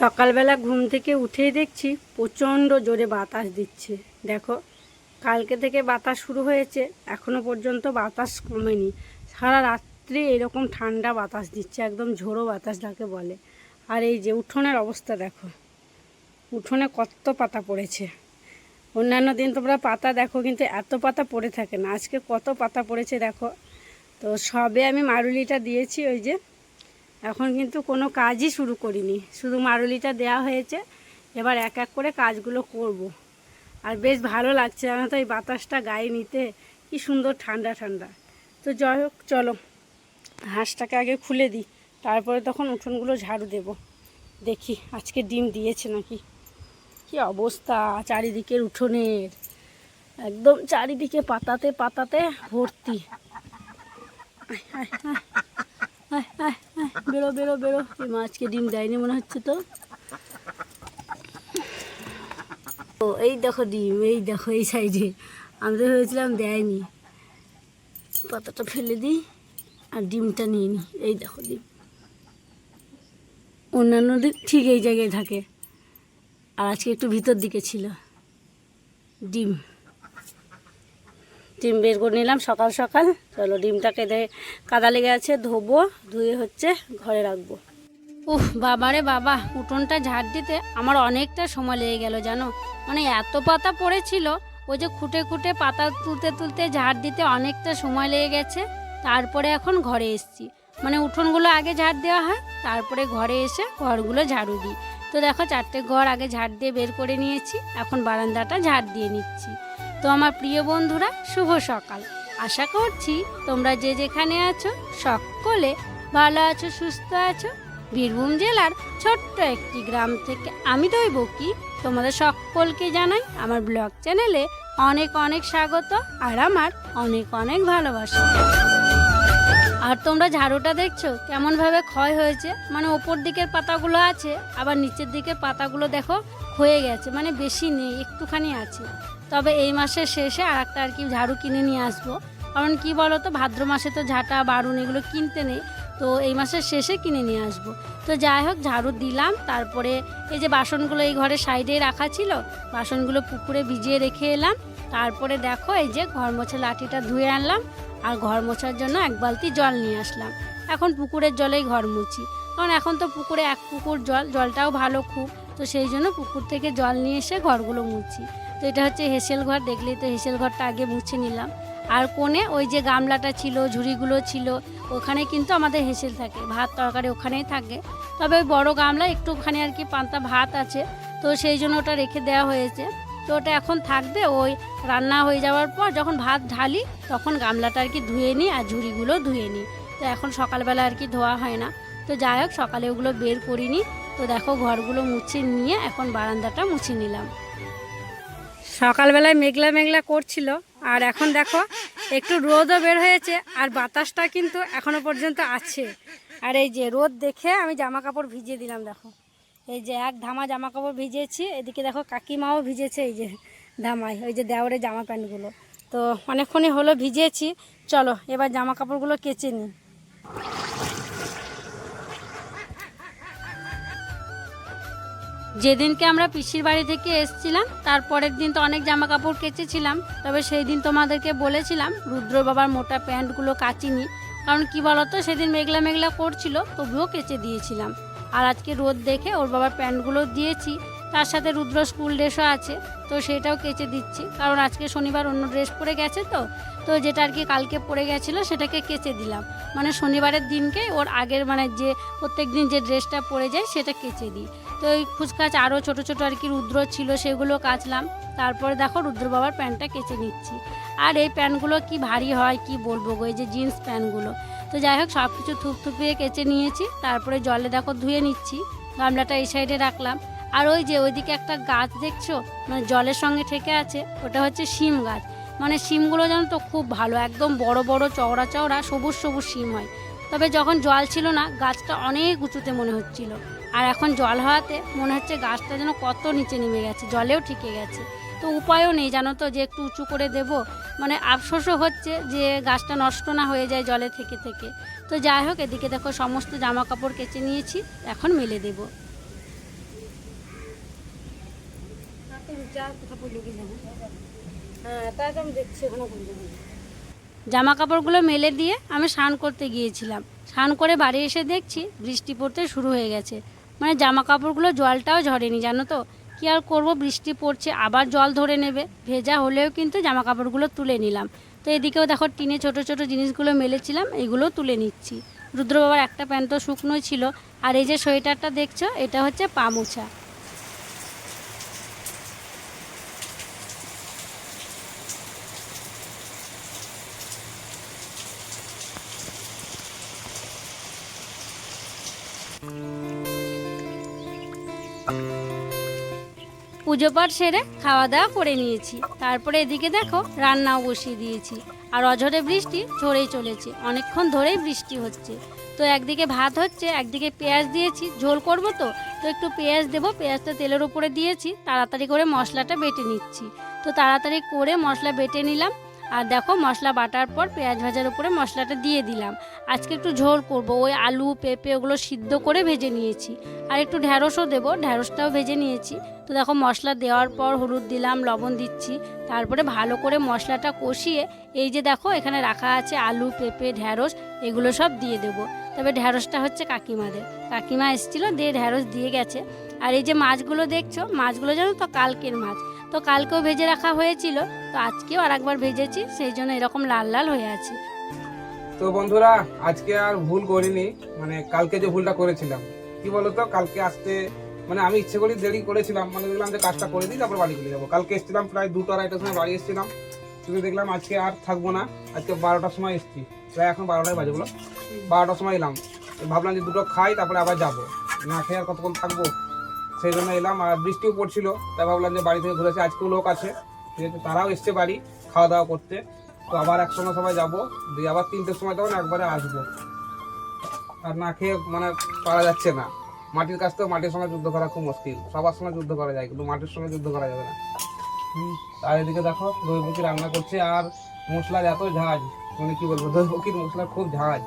সকালবেলা ঘুম থেকে উঠেই দেখছি প্রচণ্ড জোরে বাতাস দিচ্ছে। দেখো, কালকে থেকে বাতাস শুরু হয়েছে, এখনও পর্যন্ত বাতাস কমেনি। সারা রাত্রি এরকম ঠান্ডা বাতাস দিচ্ছে, একদম ঝোড়ো বাতাস যাকে বলে। আর এই যে উঠোনের অবস্থা দেখো, উঠোনে কত পাতা পড়েছে। অন্যান্য দিন তোমরা পাতা দেখো, কিন্তু এত পাতা পড়ে থাকে না। আজকে কত পাতা পড়েছে দেখো। তো সবে আমি মারুলিটা দিয়েছি ওই যে এখন কিন্তু কোনো কাজই শুরু করিনি। শুধু মারুলিটা দেওয়া হয়েছে। এবার এক এক করে কাজগুলো করব। আর বেশ ভালো লাগছে জানো তো এই বাতাসটা গায়ে নিতে। কি সুন্দর ঠান্ডা ঠান্ডা। তো যাই হোক, চলো। হাঁসটাকে আগে খুলে দিই। তারপরে তখন উঠোনগুলো ঝাড়ু দেব। দেখি, আজকে ডিম দিয়েছে নাকি? কি অবস্থা চারিদিকের উঠোনের? একদম চারিদিকে পাতাতে পাতাতে ভর্তি। বেরো বেরো বেরো। এই মাছকে ডিম দেয়নি মনে হচ্ছে তো। ও, এই দেখো ডিম, এই দেখো এই সাইডে আমি তো ভেবেছিলাম দেয়নি। পাতাটা ফেলে দিই আর ডিমটা নিয়ে নিই। এই দেখো ডিম। অন্যান্য দিন ঠিক এই জায়গায় থাকে। আর আজকে একটু ভিতর দিকে ছিল। ডিম। ডিম বের করে নিলাম সকাল সকাল। চলো ডিমটাকে দে, কাদা লেগে আছে, ধোবো, ধুয়ে হচ্ছে ঘরে রাখব। উফ বাবারে বাবা, উঠোনটা ঝাড় দিতে আমার অনেকটা সময় লেগে গেল, জানো? মানে এত পাতা পড়েছিল, ওই যে খুঁটে খুঁটে পাতা তুলতে তুলতে ঝাড় দিতে অনেকটা সময় লেগে গেছে। তারপরে এখন ঘরে এসছি। মানে উঠোনগুলো আগে ঝাড় দেওয়া হয়, তারপরে ঘরে এসে ঘরগুলো ঝাড়ু দিই। তো দেখো, চারটে ঘর আগে ঝাড় দিয়ে বের করে নিয়েছি, এখন বারান্দাটা ঝাড় দিয়ে নিচ্ছি। তো আমার প্রিয় বন্ধুরা, শুভ সকাল। আশা করছি তোমরা যে যেখানে আছো সকলে ভালো আছো, সুস্থ আছো। বীরভূম জেলার ছোট্ট একটি গ্রাম থেকে আমি দৈব কি তোমাদের সকলকে জানাই আমার ব্লগ চ্যানেলে অনেক অনেক স্বাগত আর আমার অনেক অনেক ভালোবাসা। আর তোমরা ঝাড়ুটা দেখছ কেমন ভাবে ক্ষয় হয়েছে? মানে ওপর দিকের পাতাগুলো আছে, আবার নিচের দিকের পাতাগুলো দেখো হয়ে গেছে মানে বেশি নেই, একটুখানি আছে। তবে এই মাসের শেষে আর একটা আর কি ঝাড়ু কিনে নিয়ে আসব। কারণ কি বলো তো ভাদ্র মাসে তো ঝাঁটা, বারুন এগুলো কিনতে নেই, তো এই মাসের শেষে কিনে নিয়ে আসব। তো যাই হোক, ঝাড়ু দিলাম, তারপরে এই যে বাসনগুলো এই ঘরে সাইডে রাখা ছিল, বাসনগুলো পুকুরে ভিজিয়ে রেখে এলাম। তারপরে দেখো, এই যে ঘর মোছা লাঠিটা ধুয়ে আনলাম, আর ঘর মোছার জন্য এক বালতি জল নিয়ে আসলাম। এখন পুকুরের জলেই ঘর মুছি। কারণ এখন তো পুকুরে এক পুকুর জল, জলটাও ভালো খুব, তো সেই জন্য পুকুর থেকে জল নিয়ে এসে ঘরগুলো মুছি। তো এটা হচ্ছে হেসেল ঘর, দেখলেই তো হেসেল ঘরটা আগে মুছে নিলাম। আর কোণে ওই যে গামলাটা ছিল, ঝুড়িগুলো ছিল, ওখানে কিন্তু আমাদের হেসেল থাকে, ভাত তরকারি ওখানেই থাকে। তবে ওই বড় গামলা একটুখানি আর কি পান্তা ভাত আছে, তো সেই জন্য ওটা রেখে দেওয়া হয়েছে। তো ওটা এখন থাকবে, ওই রান্না হয়ে যাওয়ার পর যখন ভাত ঢালি, তখন গামলাটা আর কি ধুয়ে নিই আর ঝুড়িগুলো ধুয়ে নিই। তো এখন সকালবেলা আর কি ধোয়া হয় না। তো যাই হোক, সকালে ওগুলো বের করিনি তো দেখো ঘরগুলো মুছে নিয়ে এখন বারান্দাটা মুছে নিলাম। সকালবেলায় মেঘলা মেঘলা করছিল, আর এখন দেখো একটু রোদও বের হয়েছে, আর বাতাসটা কিন্তু এখনও পর্যন্ত আছে। আর এই যে রোদ দেখে আমি জামা কাপড় ভিজিয়ে দিলাম, দেখো। এই যে এক ধামা জামা কাপড় ভিজেছি এদিকে দেখো কাকিমাও ভিজেছে এই যে ধামায়, ওই যে দেওয়ারে জামা প্যান্টগুলো। তো অনেকক্ষণই হলো ভিজিয়েছি, চলো এবার জামা কাপড়গুলো কেচে নিই। যেদিনকে আমরা পিসির বাড়ি থেকে এসছিলাম তারপরের দিন তো অনেক জামা কাপড় কেচেছিলাম, তবে সেই দিন তোমাদেরকে বলেছিলাম, রুদ্র বাবার মোটা প্যান্টগুলো কাচিনি, কারণ কি বলতো, সেদিন মেঘলা মেঘলা করছিল, তবুও কেচে দিয়েছিলাম। আর আজকে রোদ দেখে ওর বাবার প্যান্টগুলো দিয়েছি, তার সাথে রুদ্র স্কুল ড্রেসও আছে, তো সেটাও কেচে দিচ্ছি, কারণ আজকে শনিবার অন্য ড্রেস পরে গেছে তো তো যেটা আর কি কালকে পরে গেছিল সেটাকে কেচে দিলাম। মানে শনিবারের দিনকে ওর আগের মানে যে প্রত্যেক দিন যে ড্রেসটা পরে যায় সেটা কেচে দিই। তো ওই ফুচকাচ আরও ছোটো ছোটো আর কি রুদ্র ছিল সেগুলো কাচলাম। তারপরে দেখো রুদ্র বাবার প্যান্টটা কেচে নিচ্ছি। আর এই প্যান্টগুলো কি ভারী হয় কি বলব গো, এই যে জিন্স প্যান্টগুলো তো যাই হোক সব কিছু থুপথুপিয়ে কেচে নিয়েছি। তারপরে জলে দেখো ধুয়ে নিচ্ছি, গামলাটা এই সাইডে রাখলাম। আর ওই যে ওইদিকে একটা গাছ দেখছ? মানে জলের সঙ্গে ঠেকে আছে, ওটা হচ্ছে শিম গাছ। মানে শিমগুলো যেন তো খুব ভালো, একদম বড় বড় চওড়া চওড়া সবুজ সবুজ শিম হয়। তবে যখন জল ছিল না, গাছটা অনেক উঁচুতে মনে হচ্ছিল। আর এখন জল হওয়াতে মনে হচ্ছে গাছটা যেন কত নিচে নেমে গেছে জলেও ঠিকে গেছে। তো উপায়ও নেই জানো তো যে একটু উঁচু করে দেব। মানে আফসোসও হচ্ছে যে গাছটা নষ্ট না হয়ে যায় জলে থেকে থেকে। তো যাই হোক এদিকে দেখো সমস্ত জামা কাপড় কেচে নিয়েছি এখন মেলে দেবো। জামা কাপড়গুলো মেলে দিয়ে আমি স্নান করতে গিয়েছিলাম। স্নান করে বাড়ি এসে দেখছি বৃষ্টি পড়তে শুরু হয়ে গেছে। মানে জামা কাপড়গুলো জলটাও ঝরেনি, জানো তো? কি আর করব? বৃষ্টি পড়ছে, আবার জল ধরে নেবে। ভেজা হলেও কিন্তু জামা কাপড়গুলো তুলে নিলাম। তো এদিকেও দেখো টিনে ছোট ছোট জিনিসগুলো মেলেছিলাম, এগুলো তুলে নিচ্ছি। রুদ্র বাবার একটা প্যান্ট তো শুকনো ছিল। আর এই যে সোয়েটারটা দেখছ, এটা হচ্ছে পা মোছা। পুজো পাঠ সেরে খাওয়া দাওয়া করে নিয়েছি। তারপরে এদিকে দেখো রান্নাও বসিয়ে দিয়েছি। আর অঝরে বৃষ্টি ঝরেই চলেছে। অনেকক্ষণ ধরেই বৃষ্টি হচ্ছে। তো একদিকে ভাত হচ্ছে, একদিকে পেঁয়াজ দিয়েছি। ঝোল করব তো তো একটু পেঁয়াজ দেবো। পেঁয়াজটা তেলের উপরে দিয়েছি। তাড়াতাড়ি করে মশলাটা বেটে নিচ্ছি। তো তাড়াতাড়ি করে মশলা বেটে নিলাম। আর দেখো মশলা বাটার পর পেঁয়াজ ভাজার উপরে মশলাটা দিয়ে দিলাম। আজকে একটু ঝোল করব, ওই আলু, পেঁপে ওগুলো সিদ্ধ করে ভেজে নিয়েছি। আর একটু ঢ্যাঁড়সও দেবো ঢ্যাঁড়সটাও ভেজে নিয়েছি। তো দেখো মশলা দেওয়ার পর হলুদ দিলাম, লবণ দিচ্ছি। তারপরে ভালো করে মশলাটা কষিয়ে এই যে দেখো এখানে রাখা আছে আলু, পেঁপে ঢ্যাঁড়স এগুলো সব দিয়ে দেবো। তবে ঢ্যাঁড়সটা হচ্ছে কাকিমাদের। কাকিমা এসেছিল, দিয়ে ঢ্যাঁড়স দিয়ে গেছে। আর এই যে মাছগুলো দেখছ, মাছগুলো জানো তো কালকের মাছ। তো কালকেও ভেজে রাখা হয়েছিল, তো আজকেও আর একবার ভেজেছি, সেই জন্য এরকম লাল লাল হয়ে আছে। তো বন্ধুরা, আজকে আর ভুল করিনি মানে কালকে যে ভুলটা করেছিলাম। কি বলতো, কালকে আসতে মানে আমি ইচ্ছে করে দেরি করেছিলাম মানে দেখলাম যে কাজটা করে দিই, তারপর বাড়ি চলে যাব। কালকে এসেছিলাম প্রায় দুটো আড়াইটার সময় বাড়ি এসেছিলাম, কিন্তু দেখলাম আজকে আর থাকব না, আজকে বারোটার সময় এসেছি। প্রায় এখন বারোটায় বাজে, বলো। বারোটার সময় এলাম ভাবলাম যে দুটো খাই, তারপরে আবার যাব। না খেয়ে আর কতক্ষণ থাকব? সেই জন্য এলাম আর বৃষ্টিও পড়ছিল তাই ভাবলাম যে বাড়ি থেকে ঘুরেছে আজকেও লোক আছে ঠিক আছে তারাও এসছে বাড়ি খাওয়া দাওয়া করতে। তো আবার একসঙ্গে সবাই যাব দিয়ে আবার তিনটের সময় তখন একবারে আসব। আর না খেয়ে মানে পারা যাচ্ছে না। মাটির কাছ থেকে মাটির সঙ্গে যুদ্ধ করা খুব মুশকিল। সবার সঙ্গে যুদ্ধ করা যায় কিন্তু মাটির সঙ্গে যুদ্ধ করা যাবে না। আর এদিকে দেখো দই রান্না করছে আর মশলার এত ঝাঁজ মানে কি বলব দই মশলার খুব ঝাঁজ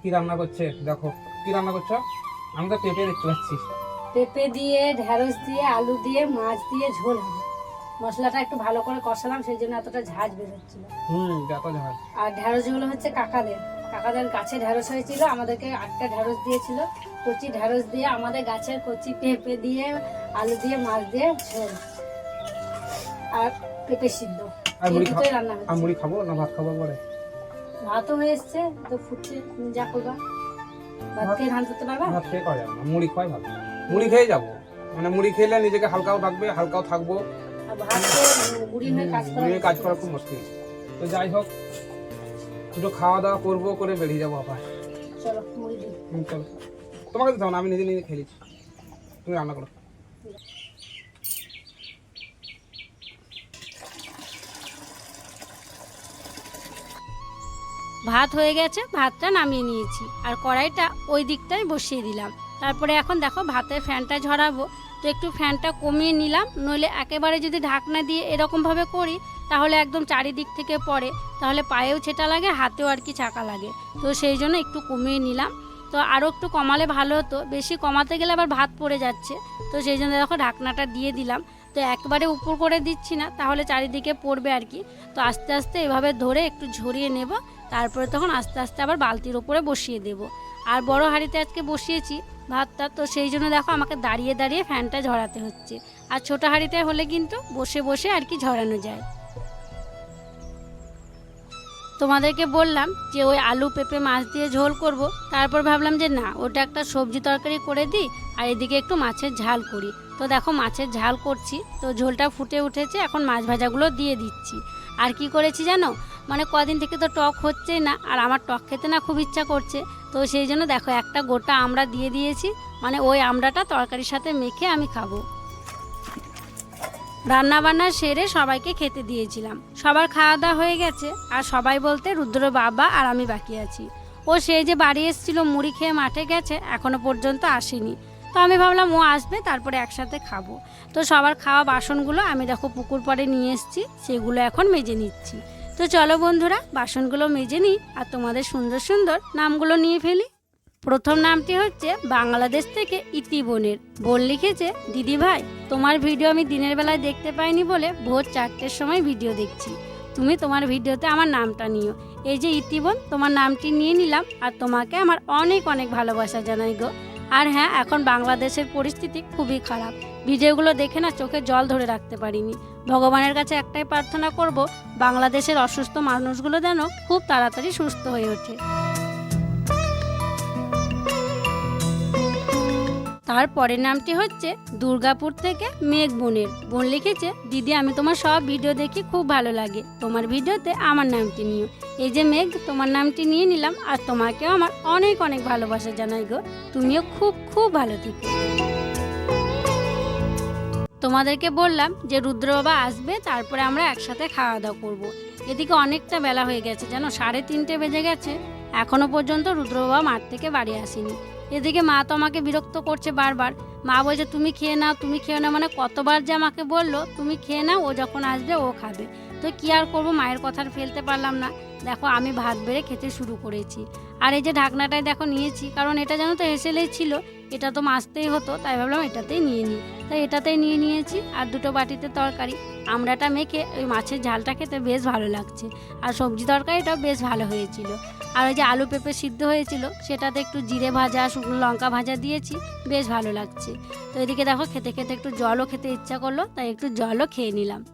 কি রান্না করছে দেখো কি রান্না করছ? আমি তো পেঁপে দেখতে পাচ্ছি। পেঁপে দিয়ে ঢ্যাঁড়স দিয়ে আলু দিয়ে মাছ দিয়ে ঝোল হবে। মশলাটা একটু ভালো করে কষালাম সেই জন্য এতটা ঝাঁজ বেরোচ্ছিল। আর ঢ্যাঁড়সগুলো হচ্ছে কাকাদের। কাকাদের গাছে ঢ্যাঁড়স হয়েছিল আমাদেরকে আটটা ঢ্যাঁড়স দিয়েছিল। কচি ঢ্যাঁড়স দিয়ে আমাদের গাছের কচি পেঁপে দিয়ে আলু দিয়ে মাছ দিয়ে ঝোল। আর পেঁপে সিদ্ধ। মুড়ি খাব? মুড়ি না ভাত খাব পরে? ভাতও হয়ে এসছে তো ফুটছে যা করবা। ভাত খেয়ে ধান করতে পারবা? ভাত খেয়ে করা মুড়ি খাওয়াই ভালো। মুড়ি খেয়ে যাব। মানে মুড়ি খেলে নিজেকে হালকাও থাকবে হালকাও থাকব। কাজ করা মুড়ি কাজ করা খুব মুশকিল। তো যাই হোক একটু খাওয়া দাওয়া করব করে বেরিয়ে যাব আবার। চলো তোমাকে দিতে না আমি নিজে নিজে খেলেছি তুমি রান্না করো। ভাত হয়ে গেছে ভাতটা নামিয়ে নিয়েছি। আর কড়াইটা ওই দিকটাই বসিয়ে দিলাম। তারপরে এখন দেখো ভাতের ফ্যানটা ঝরাবো, তো একটু ফ্যানটা কমিয়ে নিলাম, নইলে একেবারে যদি ঢাকনা দিয়ে এরকমভাবে করি, তাহলে একদম চারিদিক থেকে পড়ে, তাহলে পায়েও ছেটা লাগে, হাতেও আর কি চাকা লাগে। তো সেই জন্য একটু কমিয়ে নিলাম। তো আরও একটু কমালে ভালো হতো, বেশি কমাতে গেলে আবার ভাত পড়ে যাচ্ছে, তো সেই জন্য দেখো ঢাকনাটা দিয়ে দিলাম। তো একবারে উপর করে দিচ্ছি না, তাহলে চারিদিকে পড়বে আর কি। তো আস্তে আস্তে এভাবে ধরে একটু ঝরিয়ে নেব, তারপরে তখন আস্তে আস্তে আবার বালতির ওপরে বসিয়ে দেব। আর বড় হাঁড়িতে আজকে বসিয়েছি ভাতটা, তো সেই জন্য দেখো আমাকে দাঁড়িয়ে দাঁড়িয়ে ফ্যানটা ঝরাতে হচ্ছে। আর ছোটো হাঁড়িতে হলে কিন্তু বসে বসে আর কি ঝরানো যায়। তোমাদেরকে বললাম যে ওই আলু পেঁপে মাছ দিয়ে ঝোল করব। তারপর ভাবলাম যে না, ওটা একটা সবজি তরকারি করে দিই আর এদিকে একটু মাছের ঝাল করি। তো দেখো মাছের ঝাল করছি, তো ঝোলটা ফুটে উঠেছে, এখন মাছ ভাজাগুলো দিয়ে দিচ্ছি। আর কি করেছি জানো? মানে কদিন থেকে তো টক হচ্ছেই না, আর আমার টক খেতে না খুব ইচ্ছা করছে। তো সেই জন্য দেখো, একটা গোটা আমড়া দিয়ে দিয়েছি মানে ওই আমড়াটা তরকারির সাথে মেখে আমি খাব। রান্না বান্না সেরে সবাইকে খেতে দিয়েছিলাম। সবার খাওয়া দাওয়া হয়ে গেছে, আর সবাই বলতে রুদ্র বাবা আর আমি বাকি আছি। ও সেই যে বাড়ি এসেছিল, মুড়ি খেয়ে মাঠে গেছে, এখনও পর্যন্ত আসেনি। তো আমি ভাবলাম ও আসবে, তারপরে একসাথে খাব। তো সবার খাওয়া বাসনগুলো আমি দেখো পুকুর পাড়ে নিয়ে এসেছি, সেগুলো এখন মেজে নিচ্ছি। তো চলো বন্ধুরা, বাসনগুলো মেজে নিই আর তোমাদের সুন্দর সুন্দর নামগুলো নিয়ে ফেলি। প্রথম নামটি হচ্ছে বাংলাদেশ থেকে ইতি বোনের। বোন লিখেছে, দিদি ভাই, তোমার ভিডিও আমি দিনের বেলায় দেখতে পাইনি বলে ভোর চারটের সময় ভিডিও দেখছি। তুমি তোমার ভিডিওতে আমার নামটা নিও। এই যে ইতিবন তোমার নামটি নিয়ে নিলাম আর তোমাকে আমার অনেক অনেক ভালোবাসা জানাই গো। আর হ্যাঁ এখন বাংলাদেশের পরিস্থিতি খুবই খারাপ। ভিডিওগুলো দেখে না চোখে জল ধরে রাখতে পারিনি। ভগবানের কাছে একটাই প্রার্থনা করব, বাংলাদেশের অসুস্থ মানুষগুলো যেন খুব তাড়াতাড়ি সুস্থ হয়ে ওঠে। তার পরের নামটি হচ্ছে দুর্গাপুর থেকে মেঘ বোনের। বোন লিখেছে, দিদি, আমি তোমার সব ভিডিও দেখি, খুব ভালো লাগে। তোমার ভিডিওতে আমার নামটি নিও। এই যে মেঘ, তোমার নামটি নিয়ে নিলাম, আর তোমাকেও আমার অনেক অনেক ভালোবাসা জানাই গো। তুমিও খুব খুব ভালো থেকো। তোমাদেরকে বললাম যে রুদ্র বাবা আসবে, তারপরে আমরা একসাথে খাওয়া দাওয়া করব। এদিকে অনেকটা বেলা হয়ে গেছে যেন সাড়ে তিনটে বেজে গেছে। এখনও পর্যন্ত রুদ্র বাবা মাঠ থেকে বাড়ি আসেনি। এদিকে মা তো আমাকে বিরক্ত করছে বারবার। মা বলছে, তুমি খেয়ে নাও, তুমি খেয়ে নাও। মানে কতবার যে আমাকে বলল, তুমি খেয়ে নাও, ও যখন আসবে, ও খাবে। তো কি আর করব, মায়ের কথা আর ফেলতে পারলাম না। দেখো, আমি ভাত বেড়ে খেতে শুরু করেছি। আর এই যে ঢাকনাটাই দেখো, নিয়েছি। কারণ এটা যেন তো হেসেলেই ছিল। এটা তো মাছতেই হতো, তাই ভাবলাম এটাতেই নিয়ে নিই। তাই এটাতেই নিয়ে নিয়েছি, আর দুটো বাটিতে তরকারি। আমড়াটা মেখে ওই মাছের ঝালটা খেতে বেশ ভালো লাগছে। আর সবজি তরকারিটাও বেশ ভালো হয়েছিল। আর ওই যে আলু পেঁপে সিদ্ধ হয়েছিল, সেটাতে একটু জিরে ভাজা, শুকনো লঙ্কা ভাজা দিয়েছি, বেশ ভালো লাগছে। তো এদিকে দেখো, খেতে খেতে একটু জলও খেতে ইচ্ছা করল, তাই একটু জলও খেয়ে নিলাম।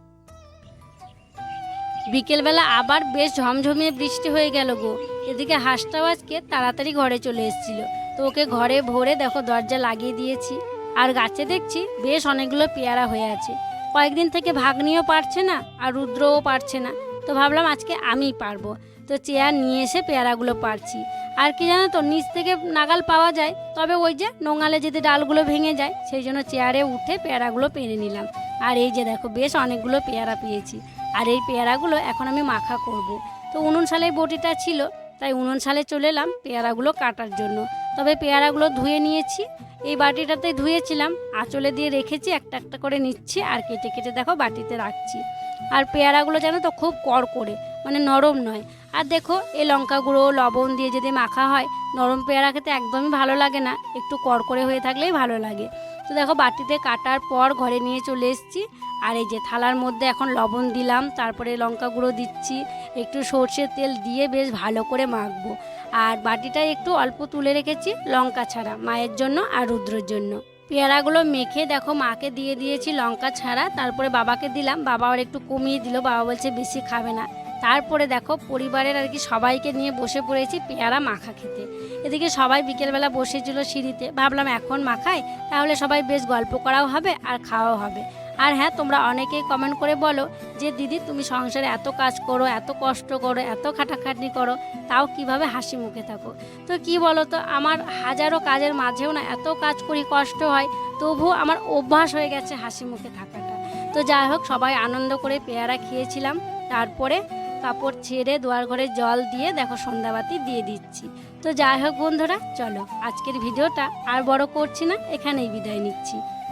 বিকেলবেলা আবার বেশ ঝমঝমিয়ে বৃষ্টি হয়ে গেল গো। এদিকে হাঁসটাও আজকে তাড়াতাড়ি ঘরে চলে এসেছিল। তো ওকে ঘরে ভরে দেখো দরজা লাগিয়ে দিয়েছি। আর গাছে দেখছি বেশ অনেকগুলো পেয়ারা হয়ে আছে। কয়েকদিন থেকে ভাগ্নিও পারছে না আর রুদ্রও পারছে না। তো ভাবলাম আজকে আমিই পারব। তো চেয়ার নিয়ে এসে পেয়ারাগুলো পারছি। আর কি জানো তো, নিচ থেকে নাগাল পাওয়া যায়, তবে ওই যে নোঙালে যদি ডালগুলো ভেঙে যায়, সেই জন্য চেয়ারে উঠে পেয়ারাগুলো পেরে নিলাম। আর এই যে দেখো, বেশ অনেকগুলো পেয়ারা পেয়েছি। আর এই পেয়ারাগুলো এখন আমি মাখা করব। তো উনুন সালের বটিটা ছিল, তাই উনুন সালে চলে এলাম পেয়ারাগুলো কাটার জন্য। তবে পেয়ারাগুলো ধুয়ে নিয়েছি। এই বাটিটাতে ধুয়েছিলাম। আঁচলে দিয়ে রেখেছি, একটা একটা করে নিচ্ছি আর কেটে কেটে দেখো বাটিতে রাখছি। আর পেয়ারাগুলো জানো তো খুব কড় করে মানে নরম নয়। আর দেখো, এই লঙ্কা গুঁড়ো, লবণ দিয়ে যদি মাখা হয়, নরম পেয়ারা খেতে একদমই ভালো লাগে না। একটু কড় করে হয়ে থাকলেই ভালো লাগে। তো দেখো, বাটিতে কাটার পর ঘরে নিয়ে চলে এসেছি। আর এই যে থালার মধ্যে এখন লবণ দিলাম, তারপরে লঙ্কা গুঁড়ো দিচ্ছি। একটু সর্ষের তেল দিয়ে বেশ ভালো করে মাখবো। আর বাটিটায় একটু অল্প তুলে রেখেছি লঙ্কা ছাড়া, মায়ের জন্য আর রুদ্রর জন্য। পেয়ারাগুলো মেখে দেখো মাকে দিয়ে দিয়েছি লঙ্কা ছাড়া, তারপরে বাবাকে দিলাম। বাবা আর একটু কমিয়ে দিল, বাবা বলছে বেশি খাবে না। তারপরে দেখো পরিবারের আর কি সবাইকে নিয়ে বসে পড়েছি পেয়ারা মাখা খেতে। এদিকে সবাই বিকেলবেলা বসেছিল সিঁড়িতে, ভাবলাম এখন মাখায় তাহলে সবাই বেশ গল্প করাও হবে আর খাওয়াও হবে। আর হ্যাঁ তোমরা অনেকেই কমেন্ট করে বলো যে, দিদি, তুমি সংসারে এত কাজ করো, এত কষ্ট করো, এত খাটাখাটনি করো, তাও কীভাবে হাসি মুখে থাকো? তো কি বলো তো আমার হাজারো কাজের মাঝেও না এত কাজ করি কষ্ট হয়, তবুও আমার অভ্যাস হয়ে গেছে হাসি মুখে থাকাটা। তো যাই হোক, সবাই আনন্দ করে পেয়ারা খেয়েছিলাম। তারপরে কাপড় ছেড়ে দুয়ার ঘরে জল দিয়ে দেখো সন্ধ্যাবাতি দিয়ে দিচ্ছি। তো যাই হোক বন্ধুরা, চলো আজকের ভিডিওটা আর বড় করছি না, এখানেই বিদায় নিচ্ছি।